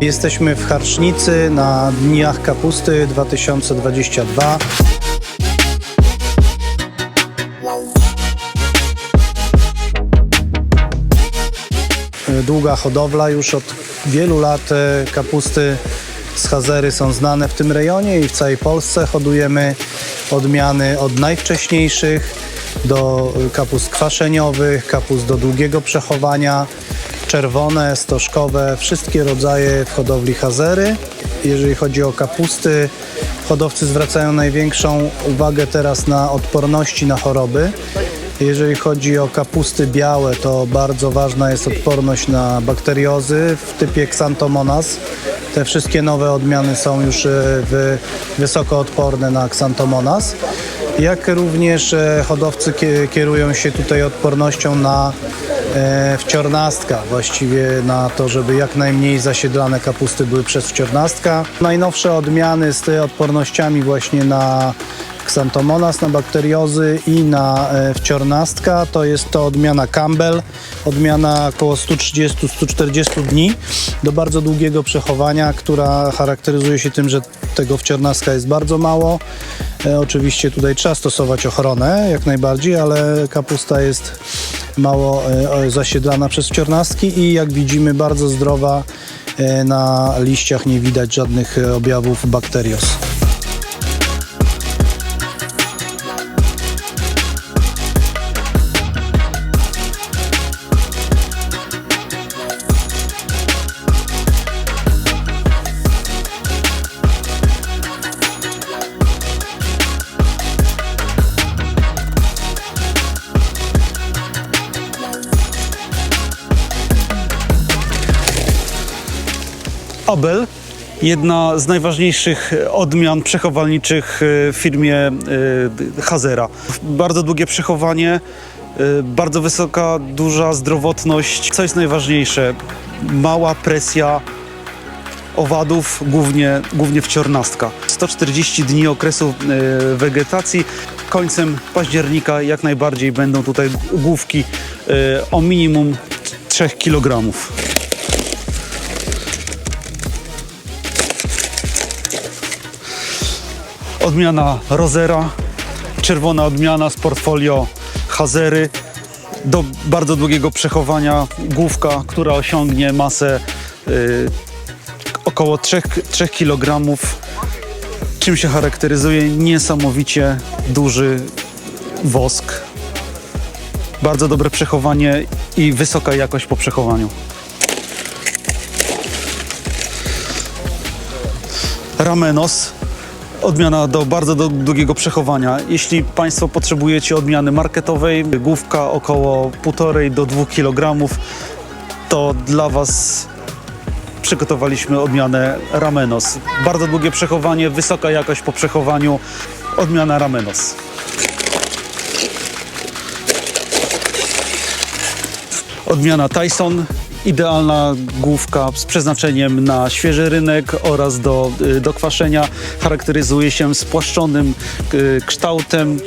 Jesteśmy w Harcznicy na Dniach Kapusty 2022. Długa hodowla, już od wielu lat kapusty z Hazery są znane w tym rejonie i w całej Polsce. Hodujemy odmiany od najwcześniejszych do kapust kwaszeniowych, kapust do długiego przechowania, czerwone, stożkowe, wszystkie rodzaje w hodowli Hazery. Jeżeli chodzi o kapusty, hodowcy zwracają największą uwagę teraz na odporności na choroby. Jeżeli chodzi o kapusty białe, to bardzo ważna jest odporność na bakteriozy w typie Xanthomonas. Te wszystkie nowe odmiany są już e, wysoko odporne na Xanthomonas. Jak również e, hodowcy kie- kierują się tutaj odpornością na wciornastka, właściwie na to, żeby jak najmniej zasiedlane kapusty były przez wciornastka. Najnowsze odmiany z tymi odpornościami właśnie na Xanthomonas, na bakteriozy i na e, wciornastka to jest to odmiana Campbell, odmiana około 130-140 dni do bardzo długiego przechowania, która charakteryzuje się tym, że tego wciornastka jest bardzo mało. E, oczywiście tutaj trzeba stosować ochronę jak najbardziej, ale kapusta jest mało e, zasiedlana przez wciornastki i jak widzimy bardzo zdrowa. E, Na liściach nie widać żadnych e, objawów bakterios. Abel, jedna z najważniejszych odmian przechowalniczych w firmie y, Hazera. Bardzo długie przechowanie, y, bardzo wysoka, duża zdrowotność. Co jest najważniejsze? Mała presja owadów, głównie, głównie wciornastka. 140 dni okresu y, wegetacji. Końcem października jak najbardziej będą tutaj główki y, o minimum 3 kg. Odmiana Rozera, czerwona odmiana z portfolio Hazery do bardzo długiego przechowania główka, która osiągnie masę y, około 3, 3 kg. Czym się charakteryzuje? Niesamowicie duży wosk. Bardzo dobre przechowanie i wysoka jakość po przechowaniu. Ramenos. Odmiana do bardzo do, długiego przechowania. Jeśli Państwo potrzebujecie odmiany marketowej, główka około 1,5 do 2 kg, to dla Was przygotowaliśmy odmianę Ramenos. Bardzo długie przechowanie, wysoka jakość po przechowaniu. Odmiana Ramenos. Odmiana Tyson. Idealna główka z przeznaczeniem na świeży rynek oraz do, y, do kwaszenia. Charakteryzuje się spłaszczonym y, kształtem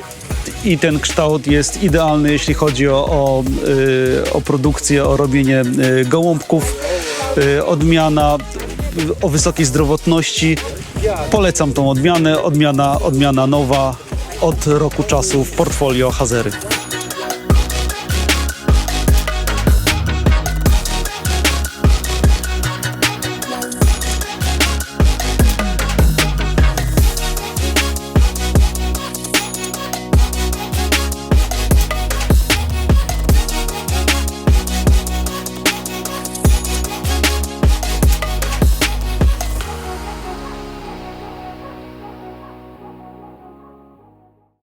i ten kształt jest idealny, jeśli chodzi o, o, y, o produkcję, o robienie gołąbków. Odmiana o wysokiej zdrowotności. Polecam tą odmianę. Odmiana, odmiana nowa od roku czasu w portfolio Hazery.